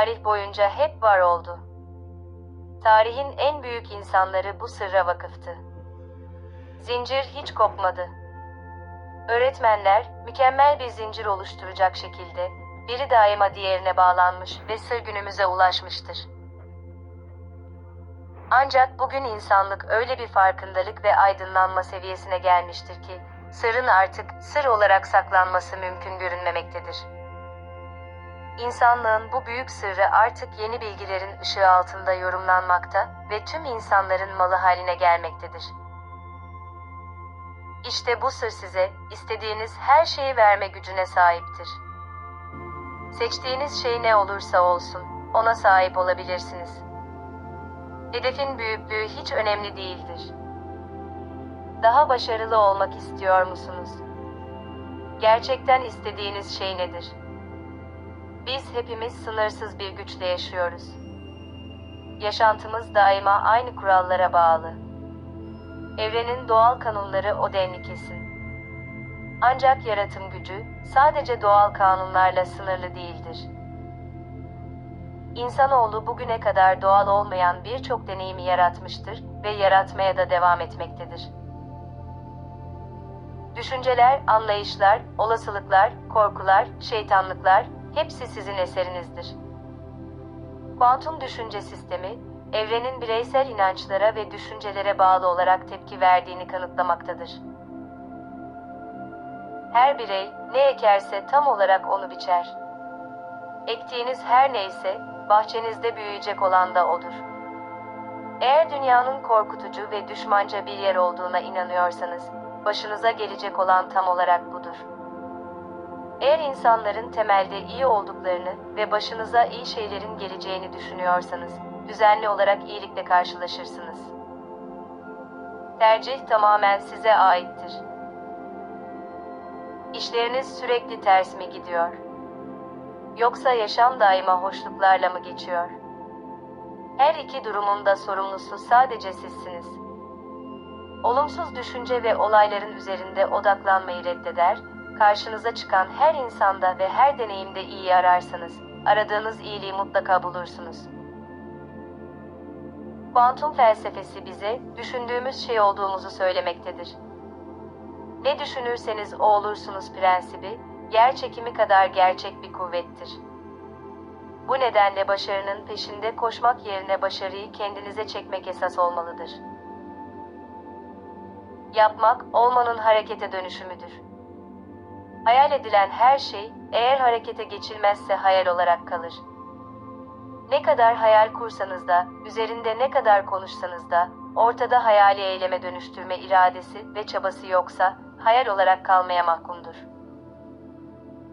Tarih boyunca hep var oldu. Tarihin en büyük insanları bu sırra vakıftı. Zincir hiç kopmadı. Öğretmenler mükemmel bir zincir oluşturacak şekilde biri daima diğerine bağlanmış ve sır günümüze ulaşmıştır. Ancak bugün insanlık öyle bir farkındalık ve aydınlanma seviyesine gelmiştir ki sırrın artık sır olarak saklanması mümkün görünmemektedir. İnsanlığın bu büyük sırrı artık yeni bilgilerin ışığı altında yorumlanmakta ve tüm insanların malı haline gelmektedir. İşte bu sır size istediğiniz her şeyi verme gücüne sahiptir. Seçtiğiniz şey ne olursa olsun ona sahip olabilirsiniz. Hedefin büyüklüğü hiç önemli değildir. Daha başarılı olmak istiyor musunuz? Gerçekten istediğiniz şey nedir? Biz hepimiz sınırsız bir güçle yaşıyoruz. Yaşantımız daima aynı kurallara bağlı. Evrenin doğal kanunları o denli kesin. Ancak yaratım gücü sadece doğal kanunlarla sınırlı değildir. İnsanoğlu bugüne kadar doğal olmayan birçok deneyimi yaratmıştır ve yaratmaya da devam etmektedir. Düşünceler, anlayışlar, olasılıklar, korkular, şeytanlıklar hepsi sizin eserinizdir. Kuantum düşünce sistemi, evrenin bireysel inançlara ve düşüncelere bağlı olarak tepki verdiğini kanıtlamaktadır. Her birey ne ekerse tam olarak onu biçer. Ektiğiniz her neyse, bahçenizde büyüyecek olan da odur. Eğer dünyanın korkutucu ve düşmanca bir yer olduğuna inanıyorsanız, başınıza gelecek olan tam olarak budur. Eğer insanların temelde iyi olduklarını ve başınıza iyi şeylerin geleceğini düşünüyorsanız, düzenli olarak iyilikle karşılaşırsınız. Tercih tamamen size aittir. İşleriniz sürekli ters mi gidiyor? Yoksa yaşam daima hoşluklarla mı geçiyor? Her iki durumun da sorumlusu sadece sizsiniz. Olumsuz düşünce ve olayların üzerinde odaklanmayı reddeder, karşınıza çıkan her insanda ve her deneyimde iyi ararsanız, aradığınız iyiliği mutlaka bulursunuz. Kuantum felsefesi bize düşündüğümüz şey olduğumuzu söylemektedir. Ne düşünürseniz o olursunuz prensibi, yer çekimi kadar gerçek bir kuvvettir. Bu nedenle başarının peşinde koşmak yerine başarıyı kendinize çekmek esas olmalıdır. Yapmak, olmanın harekete dönüşümüdür. Hayal edilen her şey, eğer harekete geçilmezse hayal olarak kalır. Ne kadar hayal kursanız da, üzerinde ne kadar konuşsanız da, ortada hayali eyleme dönüştürme iradesi ve çabası yoksa, hayal olarak kalmaya mahkumdur.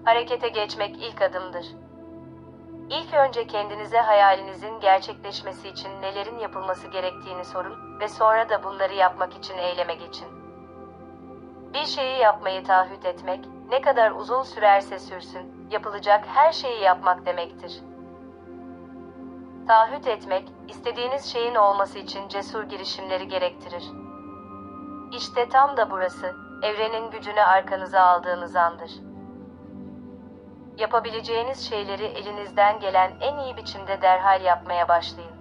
Harekete geçmek ilk adımdır. İlk önce kendinize hayalinizin gerçekleşmesi için nelerin yapılması gerektiğini sorun ve sonra da bunları yapmak için eyleme geçin. Bir şeyi yapmayı taahhüt etmek, ne kadar uzun sürerse sürsün, yapılacak her şeyi yapmak demektir. Taahhüt etmek, istediğiniz şeyin olması için cesur girişimleri gerektirir. İşte tam da burası, evrenin gücünü arkanıza aldığınız andır. Yapabileceğiniz şeyleri elinizden gelen en iyi biçimde derhal yapmaya başlayın.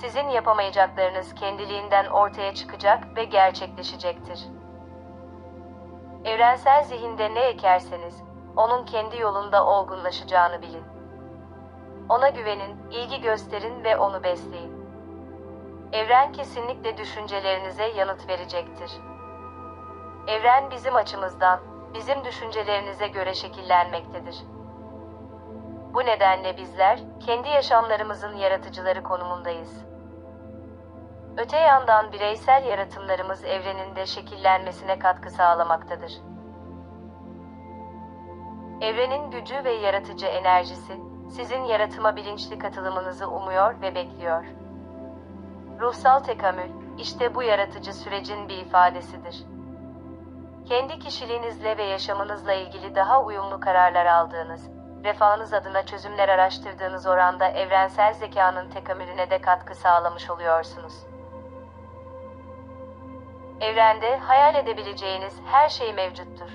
Sizin yapamayacaklarınız kendiliğinden ortaya çıkacak ve gerçekleşecektir. Evrensel zihinde ne ekerseniz, onun kendi yolunda olgunlaşacağını bilin. Ona güvenin, ilgi gösterin ve onu besleyin. Evren kesinlikle düşüncelerinize yanıt verecektir. Evren bizim açımızdan, bizim düşüncelerinize göre şekillenmektedir. Bu nedenle bizler, kendi yaşamlarımızın yaratıcıları konumundayız. Öte yandan bireysel yaratımlarımız evreninde şekillenmesine katkı sağlamaktadır. Evrenin gücü ve yaratıcı enerjisi, sizin yaratıma bilinçli katılımınızı umuyor ve bekliyor. Ruhsal tekamül, işte bu yaratıcı sürecin bir ifadesidir. Kendi kişiliğinizle ve yaşamınızla ilgili daha uyumlu kararlar aldığınız, refahınız adına çözümler araştırdığınız oranda evrensel zekanın tekamülüne de katkı sağlamış oluyorsunuz. Evrende hayal edebileceğiniz her şey mevcuttur.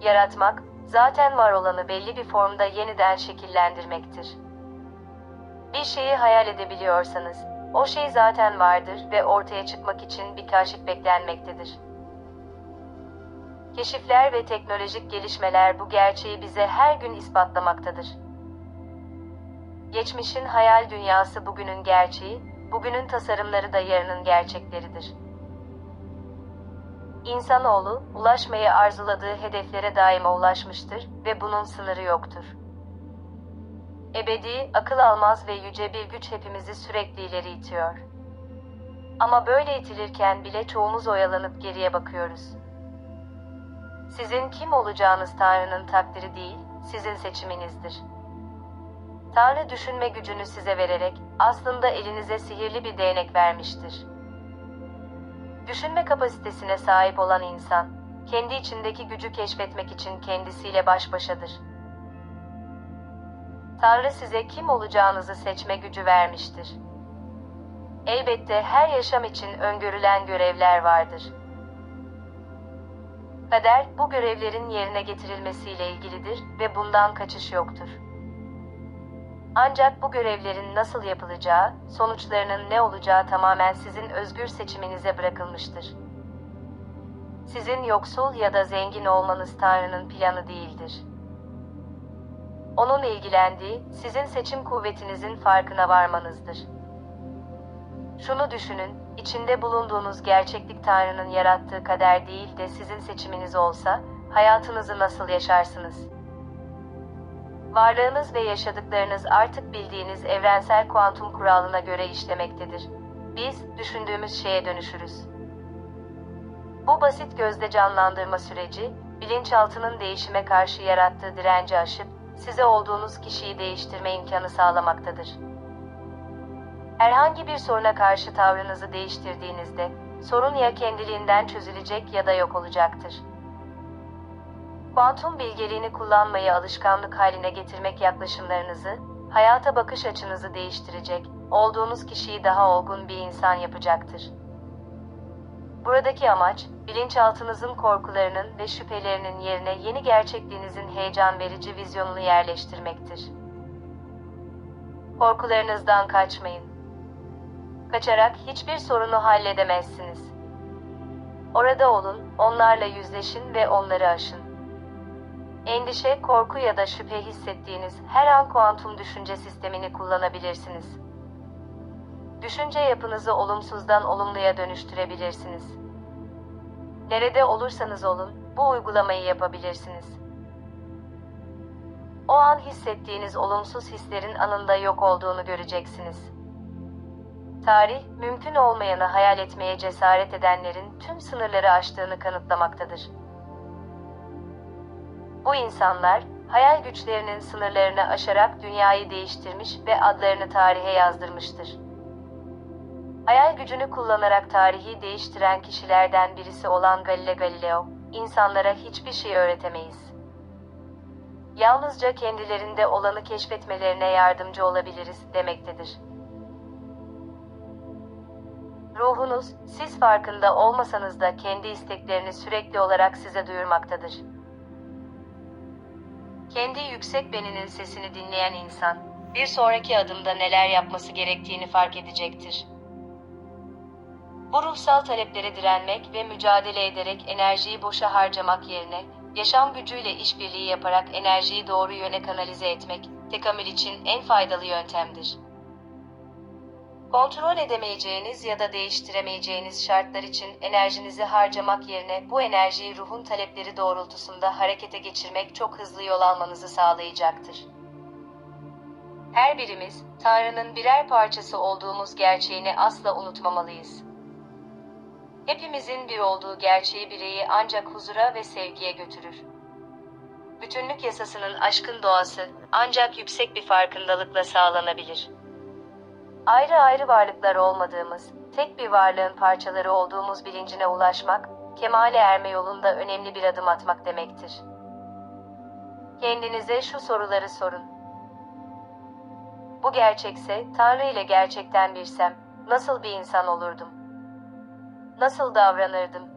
Yaratmak, zaten var olanı belli bir formda yeniden şekillendirmektir. Bir şeyi hayal edebiliyorsanız, o şey zaten vardır ve ortaya çıkmak için bir kaşif beklenmektedir. Keşifler ve teknolojik gelişmeler bu gerçeği bize her gün ispatlamaktadır. Geçmişin hayal dünyası bugünün gerçeği, bugünün tasarımları da yarının gerçekleridir. İnsanoğlu, ulaşmayı arzuladığı hedeflere daima ulaşmıştır ve bunun sınırı yoktur. Ebedi, akıl almaz ve yüce bir güç hepimizi sürekli ileri itiyor. Ama böyle itilirken bile çoğumuz oyalanıp geriye bakıyoruz. Sizin kim olacağınız Tanrı'nın takdiri değil, sizin seçiminizdir. Tanrı düşünme gücünü size vererek aslında elinize sihirli bir değnek vermiştir. Düşünme kapasitesine sahip olan insan, kendi içindeki gücü keşfetmek için kendisiyle baş başadır. Tanrı size kim olacağınızı seçme gücü vermiştir. Elbette her yaşam için öngörülen görevler vardır. Kader bu görevlerin yerine getirilmesiyle ilgilidir ve bundan kaçış yoktur. Ancak bu görevlerin nasıl yapılacağı, sonuçlarının ne olacağı tamamen sizin özgür seçiminize bırakılmıştır. Sizin yoksul ya da zengin olmanız Tanrı'nın planı değildir. Onun ilgilendiği, sizin seçim kuvvetinizin farkına varmanızdır. Şunu düşünün, içinde bulunduğunuz gerçeklik Tanrı'nın yarattığı kader değil de sizin seçiminiz olsa, hayatınızı nasıl yaşarsınız? Varlığınız ve yaşadıklarınız artık bildiğiniz evrensel kuantum kuralına göre işlemektedir. Biz, düşündüğümüz şeye dönüşürüz. Bu basit gözle canlandırma süreci, bilinçaltının değişime karşı yarattığı direnci aşıp, size olduğunuz kişiyi değiştirme imkanı sağlamaktadır. Herhangi bir soruna karşı tavrınızı değiştirdiğinizde, sorun ya kendiliğinden çözülecek ya da yok olacaktır. Kuantum bilgeliğini kullanmayı alışkanlık haline getirmek yaklaşımlarınızı, hayata bakış açınızı değiştirecek, olduğunuz kişiyi daha olgun bir insan yapacaktır. Buradaki amaç, bilinçaltınızın korkularının ve şüphelerinin yerine yeni gerçekliğinizin heyecan verici vizyonunu yerleştirmektir. Korkularınızdan kaçmayın. Kaçarak hiçbir sorunu halledemezsiniz. Orada olun, onlarla yüzleşin ve onları aşın. Endişe, korku ya da şüphe hissettiğiniz her an kuantum düşünce sistemini kullanabilirsiniz. Düşünce yapınızı olumsuzdan olumluya dönüştürebilirsiniz. Nerede olursanız olun, bu uygulamayı yapabilirsiniz. O an hissettiğiniz olumsuz hislerin anında yok olduğunu göreceksiniz. Tarih, mümkün olmayanı hayal etmeye cesaret edenlerin tüm sınırları aştığını kanıtlamaktadır. Bu insanlar, hayal güçlerinin sınırlarını aşarak dünyayı değiştirmiş ve adlarını tarihe yazdırmıştır. Hayal gücünü kullanarak tarihi değiştiren kişilerden birisi olan Galile Galileo, insanlara hiçbir şey öğretemeyiz. Yalnızca kendilerinde olanı keşfetmelerine yardımcı olabiliriz demektedir. Ruhunuz, siz farkında olmasanız da kendi isteklerini sürekli olarak size duyurmaktadır. Kendi yüksek beninin sesini dinleyen insan, bir sonraki adımda neler yapması gerektiğini fark edecektir. Bu ruhsal taleplere direnmek ve mücadele ederek enerjiyi boşa harcamak yerine, yaşam gücüyle işbirliği yaparak enerjiyi doğru yöne kanalize etmek, tekamül için en faydalı yöntemdir. Kontrol edemeyeceğiniz ya da değiştiremeyeceğiniz şartlar için enerjinizi harcamak yerine bu enerjiyi ruhun talepleri doğrultusunda harekete geçirmek çok hızlı yol almanızı sağlayacaktır. Her birimiz, Tanrı'nın birer parçası olduğumuz gerçeğini asla unutmamalıyız. Hepimizin bir olduğu gerçeği bireyi ancak huzura ve sevgiye götürür. Bütünlük yasasının aşkın doğası ancak yüksek bir farkındalıkla sağlanabilir. Ayrı ayrı varlıklar olmadığımız, tek bir varlığın parçaları olduğumuz bilincine ulaşmak, kemale erme yolunda önemli bir adım atmak demektir. Kendinize şu soruları sorun. Bu gerçekse, Tanrı ile gerçekten birsem, nasıl bir insan olurdum? Nasıl davranırdım?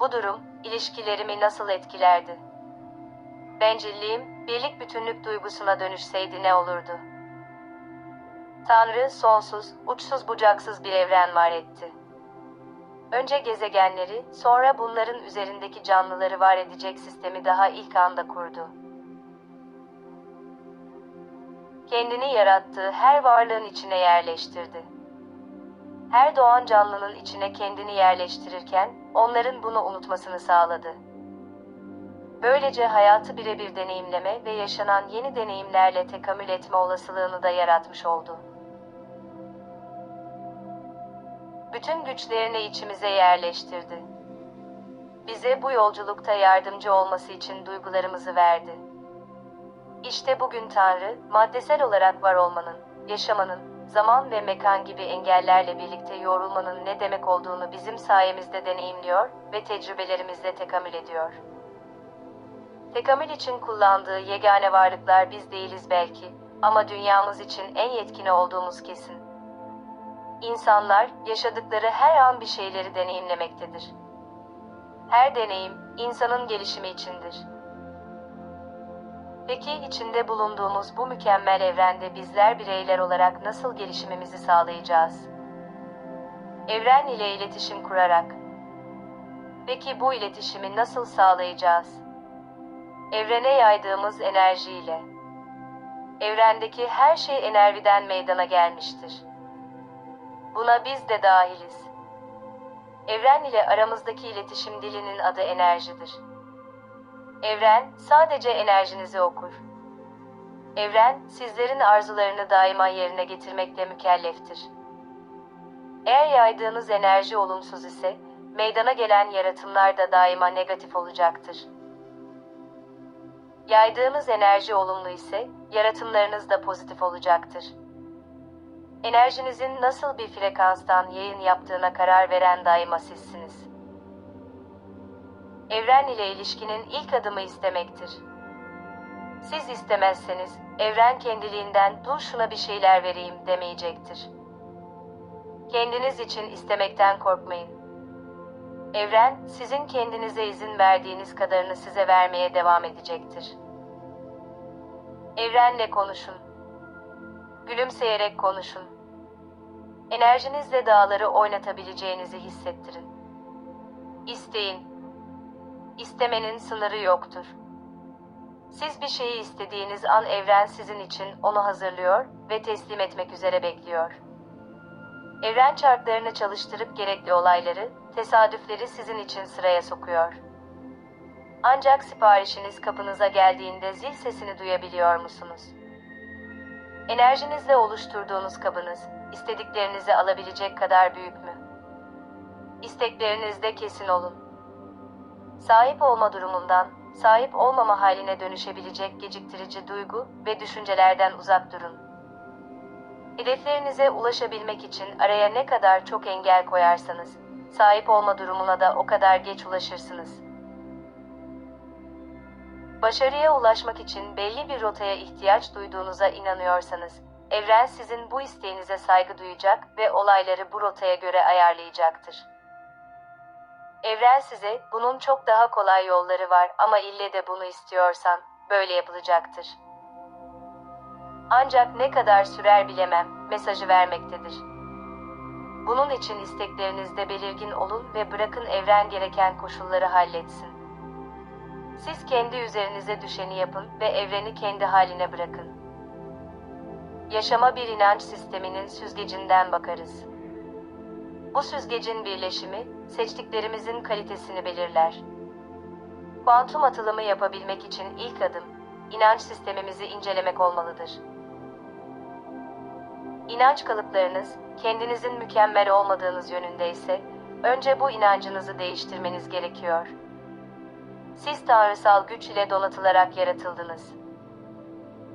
Bu durum, ilişkilerimi nasıl etkilerdi? bencilliğim, birlik bütünlük duygusuna dönüşseydi ne olurdu? Tanrı sonsuz, uçsuz bucaksız bir evren var etti. Önce gezegenleri, sonra bunların üzerindeki canlıları var edecek sistemi daha ilk anda kurdu. Kendini yarattığı her varlığın içine yerleştirdi. Her doğan canlının içine kendini yerleştirirken onların bunu unutmasını sağladı. Böylece hayatı birebir deneyimleme ve yaşanan yeni deneyimlerle tekamül etme olasılığını da yaratmış oldu. Bütün güçlerini içimize yerleştirdi. Bize bu yolculukta yardımcı olması için duygularımızı verdi. İşte bugün Tanrı, maddesel olarak var olmanın, yaşamanın, zaman ve mekan gibi engellerle birlikte yorulmanın ne demek olduğunu bizim sayemizde deneyimliyor ve tecrübelerimizle tekamül ediyor. Tekamül için kullandığı yegane varlıklar biz değiliz belki ama dünyamız için en yetkini olduğumuz kesin. İnsanlar yaşadıkları her an bir şeyleri deneyimlemektedir. Her deneyim insanın gelişimi içindir. Peki içinde bulunduğumuz bu mükemmel evrende bizler bireyler olarak nasıl gelişimimizi sağlayacağız? Evren ile iletişim kurarak. Peki bu iletişimi nasıl sağlayacağız? Evrene yaydığımız enerjiyle. Evrendeki her şey enerjiden meydana gelmiştir. Buna biz de dahiliz. Evren ile aramızdaki iletişim dilinin adı enerjidir. Evren sadece enerjinizi okur. Evren sizlerin arzularını daima yerine getirmekle mükelleftir. Eğer yaydığınız enerji olumsuz ise meydana gelen yaratımlar da daima negatif olacaktır. Yaydığınız enerji olumlu ise yaratımlarınız da pozitif olacaktır. Enerjinizin nasıl bir frekanstan yayın yaptığına karar veren daima sizsiniz. Evren ile ilişkinin ilk adımı istemektir. Siz istemezseniz, evren kendiliğinden dur şuna bir şeyler vereyim demeyecektir. Kendiniz için istemekten korkmayın. Evren, sizin kendinize izin verdiğiniz kadarını size vermeye devam edecektir. Evrenle konuşun. Gülümseyerek konuşun. Enerjinizle dağları oynatabileceğinizi hissettirin. İsteyin. İstemenin sınırı yoktur. Siz bir şeyi istediğiniz an evren sizin için onu hazırlıyor ve teslim etmek üzere bekliyor. Evren çarklarını çalıştırıp gerekli olayları, tesadüfleri sizin için sıraya sokuyor. Ancak siparişiniz kapınıza geldiğinde zil sesini duyabiliyor musunuz? Enerjinizle oluşturduğunuz kabınız, istediklerinizi alabilecek kadar büyük mü? İsteklerinizde kesin olun. Sahip olma durumundan, sahip olmama haline dönüşebilecek geciktirici duygu ve düşüncelerden uzak durun. Hedeflerinize ulaşabilmek için araya ne kadar çok engel koyarsanız, sahip olma durumuna da o kadar geç ulaşırsınız. Başarıya ulaşmak için belli bir rotaya ihtiyaç duyduğunuza inanıyorsanız, evren sizin bu isteğinize saygı duyacak ve olayları bu rotaya göre ayarlayacaktır. Evren size bunun çok daha kolay yolları var ama ille de bunu istiyorsan böyle yapılacaktır. Ancak ne kadar sürer bilemem mesajı vermektedir. Bunun için isteklerinizde belirgin olun ve bırakın evren gereken koşulları halletsin. Siz kendi üzerinize düşeni yapın ve evreni kendi haline bırakın. Yaşama bir inanç sisteminin süzgecinden bakarız. Bu süzgecin birleşimi, seçtiklerimizin kalitesini belirler. Kuantum atılımı yapabilmek için ilk adım, inanç sistemimizi incelemek olmalıdır. İnanç kalıplarınız, kendinizin mükemmel olmadığınız yönündeyse, önce bu inancınızı değiştirmeniz gerekiyor. Siz tanrısal güç ile donatılarak yaratıldınız.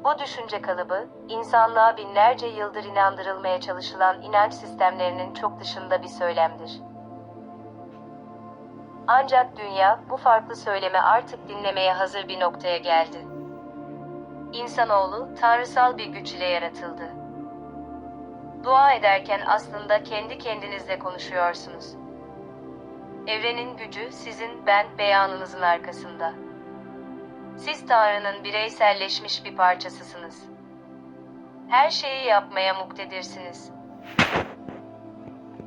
Bu düşünce kalıbı, insanlığa binlerce yıldır inandırılmaya çalışılan inanç sistemlerinin çok dışında bir söylemdir. Ancak dünya bu farklı söyleme artık dinlemeye hazır bir noktaya geldi. İnsanoğlu tanrısal bir güç ile yaratıldı. Dua ederken aslında kendi kendinizle konuşuyorsunuz. Evrenin gücü sizin ben beyanınızın arkasında. Siz Tanrı'nın bireyselleşmiş bir parçasısınız. Her şeyi yapmaya muktedirsiniz.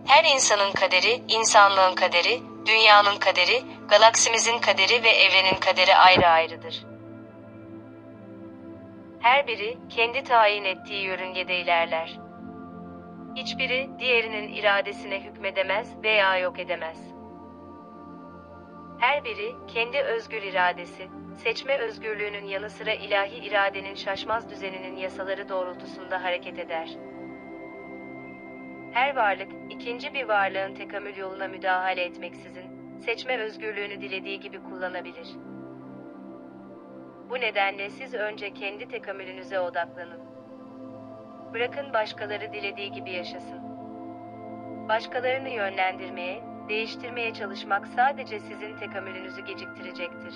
Her insanın kaderi, insanlığın kaderi, dünyanın kaderi, galaksimizin kaderi ve evrenin kaderi ayrı ayrıdır. Her biri kendi tayin ettiği yörüngede ilerler. Hiçbiri diğerinin iradesine hükmedemez veya yok edemez. Her biri kendi özgür iradesi, seçme özgürlüğünün yanı sıra ilahi iradenin şaşmaz düzeninin yasaları doğrultusunda hareket eder. Her varlık, ikinci bir varlığın tekamül yoluna müdahale etmeksizin, seçme özgürlüğünü dilediği gibi kullanabilir. Bu nedenle siz önce kendi tekamülünüze odaklanın. Bırakın başkaları dilediği gibi yaşasın. Başkalarını yönlendirmeye, değiştirmeye çalışmak sadece sizin tekamülünüzü geciktirecektir.